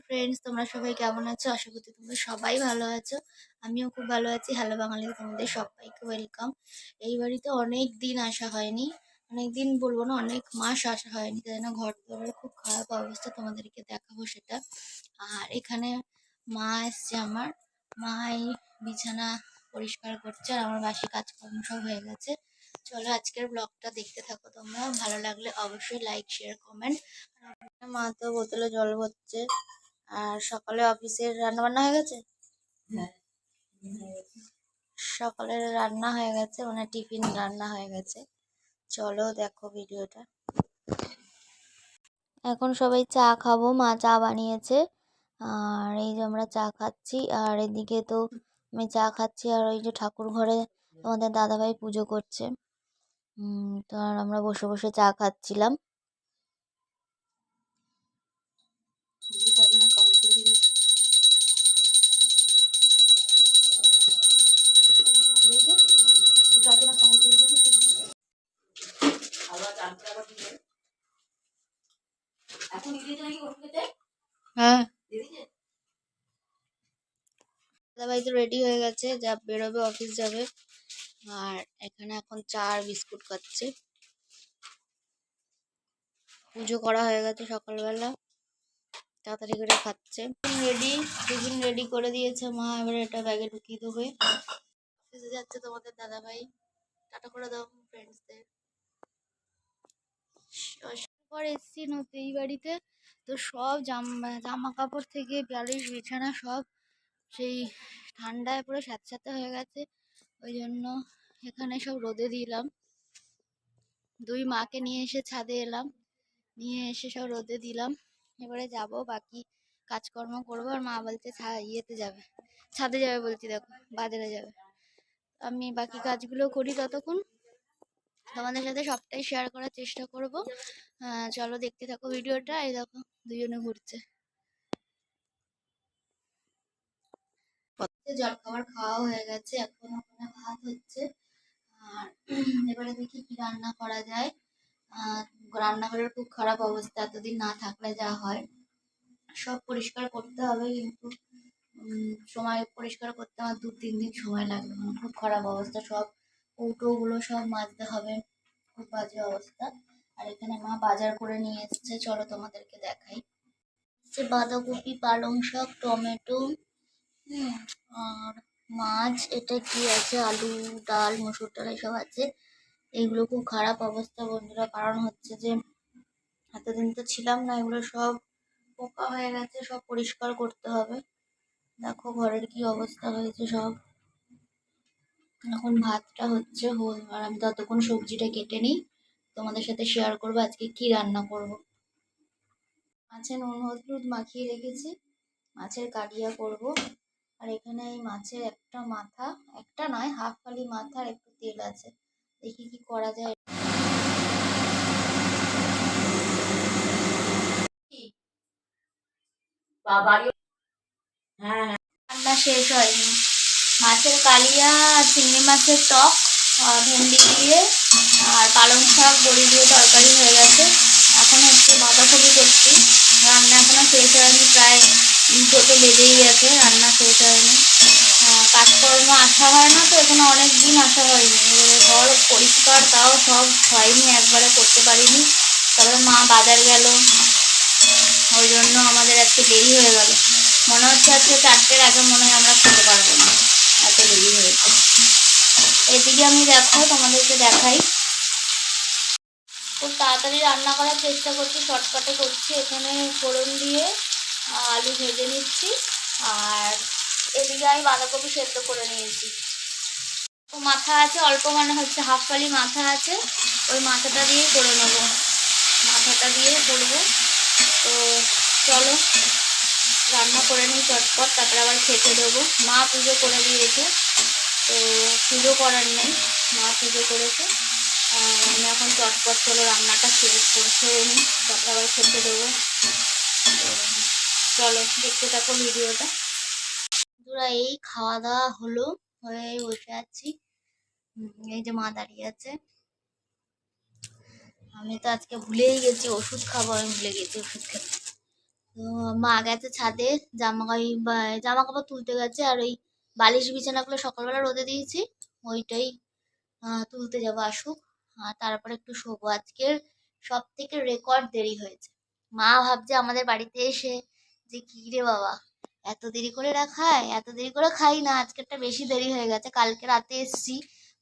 Friends তোমরা সবাই কেমন আছো? আশা করছি তোমরা সবাই ভালো আছো। আমিও খুব ভালো আছি। হ্যালো বাঙালি তোমাদের সবাইকে ওয়েলকাম এই বাড়িতে অনেক দিন আসা হয়নি। অনেক দিন বলব না, অনেক মাস আসা হয়নি। তাই জন্য ঘর দুয়ারের খুব খারাপ অবস্থা তোমাদেরকে দেখাবো সেটা। আর এখানে মা এসছে আমার। মা এই বিছানা পরিষ্কার করছে আর আমার বাসি কাজকর্ম সব হয়ে গেছে। চলো আজকের ব্লগটা দেখতে থাকো তোমরা। ভালো লাগলে অবশ্যই লাইক শেয়ার কমেন্ট মা তো বোতলে জল ভরছে। আর সকালে অফিসের রান্না বান্না হয়ে গেছে? সকালের রান্না হয়ে গেছে মানে টিফিন রান্না হয়ে গেছে। চলো দেখো ভিডিওটা। এখন সবাই চা খাব মা চা বানিয়েছে। আর এই যে আমরা চা খাচ্ছি আর এদিকে তো আমি চা খাচ্ছি আর ওই যে ঠাকুর ঘরে তোমাদের দাদাভাই পুজো করছে। তো আর আমরা বসে বসে চা খাচ্ছিলাম। হ্যাঁ। দাদাভাই তো রেডি হয়ে গেছে যা বেরোবে অফিস যাবে। আর এখানে এখন চা আর বিস্কুট খাচ্ছে। পুজো করা হয়ে গেছে সকালবেলা। তাড়াতাড়ি করে খাচ্ছে। রেডি টিফিন রেডি করে দিয়েছে মা এবার এটা ব্যাগে ঢুকিয়ে দেবে। অফিসে যাচ্ছে তোমাদের দাদাভাই। টাটা করে দাও ফ্রেন্ডসদের পর এসছি নতুন এই বাড়িতে। তো সব জামা জামা কাপড় থেকে বালিশ বিছানা সব সেই ঠান্ডায় পুরো স্যাঁতস্যাঁতে হয়ে গেছে। ওই জন্য এখানে সব রোদে দিলাম দুই মাকে নিয়ে এসে ছাদে এলাম। নিয়ে এসে সব রোদে দিলাম এবারে যাব, বাকি কাজকর্ম করব। আর মা বলছে, ছা- ইয়েতে যাবে। ছাদে যাবে বলছি, দেখো, বাজারে যাবে। আমি বাকি কাজগুলো করি ততক্ষণ। তোমাদের সাথে সবটাই শেয়ার করার চেষ্টা করব। চলো দেখতে থাকো ভিডিওটা, এই দেখো দুজনে ঘুরছে। জল খাবার খাওয়া হয়ে গেছে, এখন ওখানে ভাত হচ্ছে। আর এবারে দেখি কি রান্না করা যায়। রান্নাঘরের খুব খারাপ অবস্থা, এতদিন না থাকলে যা হয়। সব পরিষ্কার করতে হবে কিন্তু সময় পরিষ্কার করতে আমার দু তিন দিন সময় লাগবে। মানে খুব খারাপ অবস্থা, সব কৌটোগুলো সব মাজতে হবে। খুব বাজে অবস্থা। আর এখানে মা বাজার করে নিয়ে এসেছে। চলো তোমাদেরকে দেখাই। এসছে বাঁধাকপি, পালং শাক, টমেটো আর মাছ, এটা কি আছে? আলু, ডাল, মসুর ডাল, এসব আছে। এইগুলো খুব খারাপ অবস্থা বন্ধুরা। কারণ হচ্ছে যে, এতদিন তো ছিলাম না, এগুলো সব পোকা হয়ে গেছে, সব পরিষ্কার করতে হবে। দেখো ঘরের কি অবস্থা হয়েছে সব। এখন ভাতটা হচ্ছে হোল আর আমি ততক্ষণ সবজিটা কেটে নিই। তোমাদের সাথে শেয়ার করব আজকে কি রান্না করব। মাছে নুন হলুদ মাখিয়ে রেখেছি। মাছের কালিয়া করব। আর এখানে এই মাছের একটা মাথা একটা নয় হাফ খালি মাথার একটু তেল আছে। দেখি কি করা যায়। হ্যাঁ। রান্না শেষ হয়নি। মাছের কালিয়া, চিংড়ি মাছের টক ভেন্ডি দিয়ে, আর পালং শাক, বড়ি দিয়ে তরকারি হয়ে গেছে। এখন হচ্ছে বাঁধাকপি করছি। রান্না এখনও শেষ হয়নি, প্রায় দুটো বেজেই গেছে, রান্না শেষ হয়নি। কাজকর্ম আসা হয় না তো, এখানে অনেক দিন আসা হয়নি। এবারে ঘর পরিষ্কার, তাও সব হয়নি, একবারে করতে পারিনি। তারপরে মা বাজার গেল। ওই জন্য আমাদের আজকে দেরি হয়ে গেল। মনে হচ্ছে আজকে চারটের আগে মনে হয় আমরা খেতে পারব না। এত দেরি হয়েছে। এদিকে আমি দেখো তোমাদেরকে দেখাই। খুব তাড়াতাড়ি রান্না করার চেষ্টা করছি শর্টকাটে করছি। এখানে ফোড়ন দিয়ে আলু ভেজে নিচ্ছি। আর এদিকে আমি বাঁধাকপি সেদ্ধ করে নিয়েছি। মাথা আছে, অল্প মানে হচ্ছে হাফ ফালি মাথা আছে। ওই মাথাটা দিয়েই করে নেব। মাথাটা দিয়ে করব। তো চলো। রান্না করে নিই চটপট, তারপরে আবার খেতে দেবো। মা পুজো করে দিয়েছে, তো পুজো করার নেই, মা পুজো করেছে। আমি এখন চটপট চলো রান্নাটা শেষ করতে নিই তারপরে আবার খেতে দেবো। চলো, দেখতে থাকো ভিডিওটা। বন্ধুরা, এই খাওয়া দাওয়া হলো, হয়ে বসে আছি। এই যে মা দাঁড়িয়ে আছে। আমি তো আজকে ভুলেই গেছি, ওষুধ খাব, আমি ভুলে গেছি ওষুধ খেতে। মা গেছে ছাদে জামা জামা কাপড় তুলতে গেছে আর ওই বালিশ বিছানাগুলো সকালবেলা রোদে দিয়েছি, ওইটাই তুলতে যাব আসুক। আর তারপরে একটু শোবো আজকের সব থেকে রেকর্ড দেরি হয়েছে। মা ভাবছে আমাদের বাড়িতে এসে যে, কি রে বাবা, এত দেরি করে রাখায় এত দেরি করে খাই না আজকেরটা বেশি দেরি হয়ে গেছে, কালকে রাতে এসছি,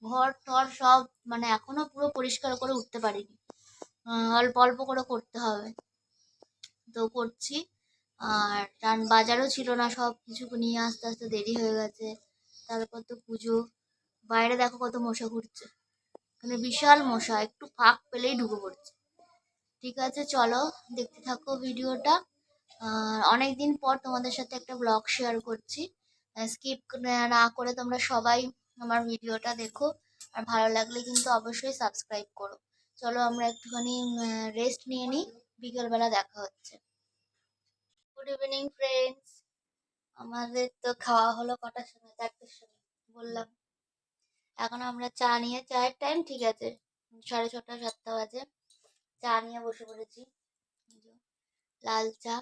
ঘর টর সব মানে এখনও পুরো পরিষ্কার করে উঠতে পারিনি। অল্প অল্প করে করতে হবে। তো করছি। আর টান বাজারও ছিল না, সব কিছু নিয়ে আস্তে আস্তে দেরি হয়ে গেছে। তারপর তো পুজো। বাইরে দেখো কত মশা ঘুরছে। মানে বিশাল মশা, একটু ফাঁক পেলেই ঢুকে পড়ছে। ঠিক আছে, চলো দেখতে থাকো ভিডিওটা। আর অনেক দিন পর তোমাদের সাথে একটা ব্লগ শেয়ার করছি। স্কিপ না করে তোমরা সবাই আমার ভিডিওটা দেখো। আর ভালো লাগলে কিন্তু অবশ্যই সাবস্ক্রাইব করো। চলো আমরা একটুখানি রেস্ট নিয়ে নিই। বিকেলবেলা দেখা হচ্ছে। গুড ইভিনিং ফ্রেন্ডস আমাদের তো খাওয়া হলো কটার সময়? চারটের সময়, বললাম। এখন আমরা চা নিয়ে, চায়ের টাইম ঠিক আছে। সাড়ে ছটা, সাতটা বাজে। চা নিয়ে বসে পড়েছি। লাল চা।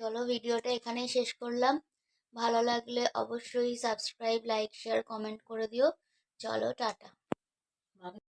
চলো ভিডিওটা এখানেই শেষ করলাম। ভালো লাগলে অবশ্যই সাবস্ক্রাইব লাইক শেয়ার কমেন্ট করে দিও। চলো, টাটা।